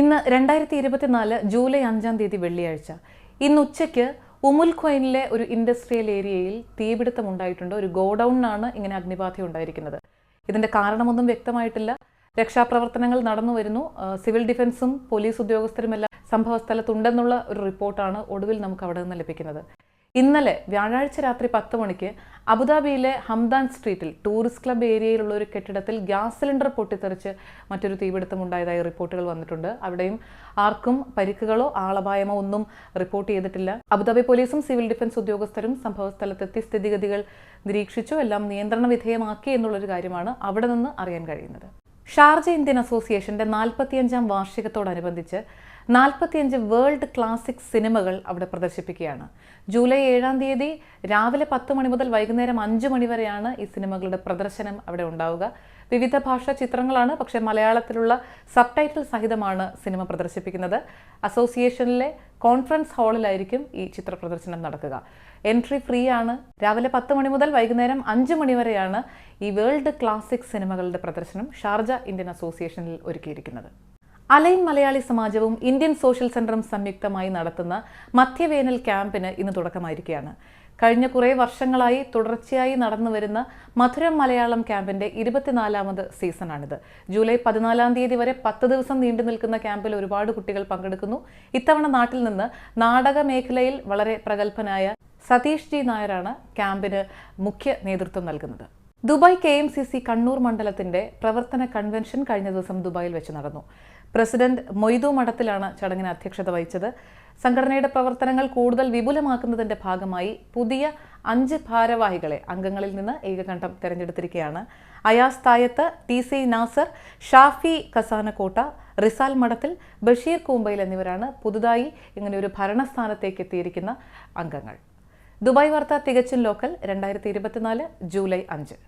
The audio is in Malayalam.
ഇന്ന് രണ്ടായിരത്തി ഇരുപത്തിനാല് ജൂലൈ അഞ്ചാം തീയതി വെള്ളിയാഴ്ച. ഇന്ന് ഉച്ചയ്ക്ക് ഉമുൽ ഖ്വൈനിലെ ഒരു ഇൻഡസ്ട്രിയൽ ഏരിയയിൽ തീപിടുത്തം ഉണ്ടായിട്ടുണ്ട്. ഒരു ഗോഡൌണിനാണ് ഇങ്ങനെ അഗ്നിബാധ ഉണ്ടായിരിക്കുന്നത്. ഇതിന്റെ കാരണമൊന്നും വ്യക്തമായിട്ടില്ല. രക്ഷാപ്രവർത്തനങ്ങൾ നടന്നു വരുന്നു. സിവിൽ ഡിഫൻസും പോലീസ് ഉദ്യോഗസ്ഥരുമെല്ലാം സംഭവ സ്ഥലത്തുണ്ടെന്നുള്ള ഒരു റിപ്പോർട്ടാണ് ഒടുവിൽ നമുക്ക് അവിടെ നിന്ന് ലഭിക്കുന്നത്. ഇന്നലെ വ്യാഴാഴ്ച രാത്രി പത്ത് മണിക്ക് അബുദാബിയിലെ ഹംദാൻ സ്ട്രീറ്റിൽ ടൂറിസ്റ്റ് ക്ലബ് ഏരിയയിലുള്ള ഒരു കെട്ടിടത്തിൽ ഗ്യാസ് സിലിണ്ടർ പൊട്ടിത്തെറിച്ച് മറ്റൊരു തീപിടുത്തം ഉണ്ടായതായി റിപ്പോർട്ടുകൾ വന്നിട്ടുണ്ട്. അവിടെയും ആർക്കും പരിക്കുകളോ ആളപായമോ ഒന്നും റിപ്പോർട്ട് ചെയ്തിട്ടില്ല. അബുദാബി പോലീസും സിവിൽ ഡിഫൻസ് ഉദ്യോഗസ്ഥരും സംഭവ സ്ഥലത്തെത്തി സ്ഥിതിഗതികൾ നിരീക്ഷിച്ചു. എല്ലാം നിയന്ത്രണ വിധേയമാക്കി എന്നുള്ളൊരു കാര്യമാണ് അവിടെ നിന്ന് അറിയാൻ കഴിയുന്നത്. ഷാർജ ഇന്ത്യൻ അസോസിയേഷന്റെ നാൽപ്പത്തിയഞ്ചാം വാർഷികത്തോടനുബന്ധിച്ച് നാൽപ്പത്തിയഞ്ച് വേൾഡ് ക്ലാസിക് സിനിമകൾ അവിടെ പ്രദർശിപ്പിക്കുകയാണ്. ജൂലൈ ഏഴാം തീയതി രാവിലെ പത്ത് മണി മുതൽ വൈകുന്നേരം അഞ്ച് മണി വരെയാണ് ഈ സിനിമകളുടെ പ്രദർശനം അവിടെ ഉണ്ടാവുക. വിവിധ ഭാഷാ ചിത്രങ്ങളാണ് പക്ഷേ മലയാളത്തിലുള്ള സബ് ടൈറ്റിൽ സഹിതമാണ് സിനിമ പ്രദർശിപ്പിക്കുന്നത്. അസോസിയേഷനിലെ കോൺഫറൻസ് ഹാളിലായിരിക്കും ഈ ചിത്ര പ്രദർശനം നടക്കുക. എൻട്രി ഫ്രീ ആണ് രാവിലെ പത്ത് മണി മുതൽ വൈകുന്നേരം അഞ്ച് മണി വരെയാണ് ഈ വേൾഡ് ക്ലാസിക് സിനിമകളുടെ പ്രദർശനം ഷാർജ ഇന്ത്യൻ അസോസിയേഷനിൽ ഒരുക്കിയിരിക്കുന്നത്. അലൈൻ മലയാളി സമാജവും ഇന്ത്യൻ സോഷ്യൽ സെന്ററും സംയുക്തമായി നടത്തുന്ന മധ്യവേനൽ ക്യാമ്പിന് ഇന്ന് തുടക്കമായിരിക്കുകയാണ്. കഴിഞ്ഞ കുറേ വർഷങ്ങളായി തുടർച്ചയായി നടന്നു വരുന്ന മധുരം മലയാളം ക്യാമ്പിന്റെ ഇരുപത്തിനാലാമത് സീസണാണിത്. ജൂലൈ പതിനാലാം തീയതി വരെ പത്ത് ദിവസം നീണ്ടു നിൽക്കുന്ന ക്യാമ്പിൽ ഒരുപാട് കുട്ടികൾ പങ്കെടുക്കുന്നു. ഇത്തവണ നാട്ടിൽ നിന്ന് നാടക മേഖലയിൽ വളരെ പ്രഗത്ഭനായ സതീഷ് ജി നായരാണ് ക്യാമ്പിന് മുഖ്യ നേതൃത്വം നൽകുന്നത്. Dubai K M C C Kannur മണ്ഡലത്തിന്റെ പ്രവർത്തന കൺവെൻഷൻ കഴിഞ്ഞ ദിവസം ദുബായിൽ വെച്ച് നടന്നു. പ്രസിഡന്റ് മൊയ്തു മഠത്തിലാണ് ചടങ്ങിന് അധ്യക്ഷത വഹിച്ചത്. സംഘടനയുടെ പ്രവർത്തനങ്ങൾ കൂടുതൽ വിപുലമാക്കുന്നതിന്റെ ഭാഗമായി പുതിയ അഞ്ച് ഭാരവാഹികളെ അംഗങ്ങളിൽ നിന്ന് ഏകകണ്ഠം തെരഞ്ഞെടുത്തിരിക്കുകയാണ്. അയാസ് തായത്ത് ടി സി നാസർ ഷാഫി കസാനക്കോട്ട റിസാൽ മഠത്തിൽ ബഷീർ കൂമ്പയിൽ എന്നിവരാണ് പുതുതായി ഇങ്ങനെ ഒരു ഭരണസ്ഥാനത്തേക്ക് എത്തിയിരിക്കുന്ന അംഗങ്ങൾ. ദുബായ് വാർത്ത തികച്ചും ലോക്കൽ രണ്ടായിരത്തി ഇരുപത്തിനാല് ജൂലൈ അഞ്ച്.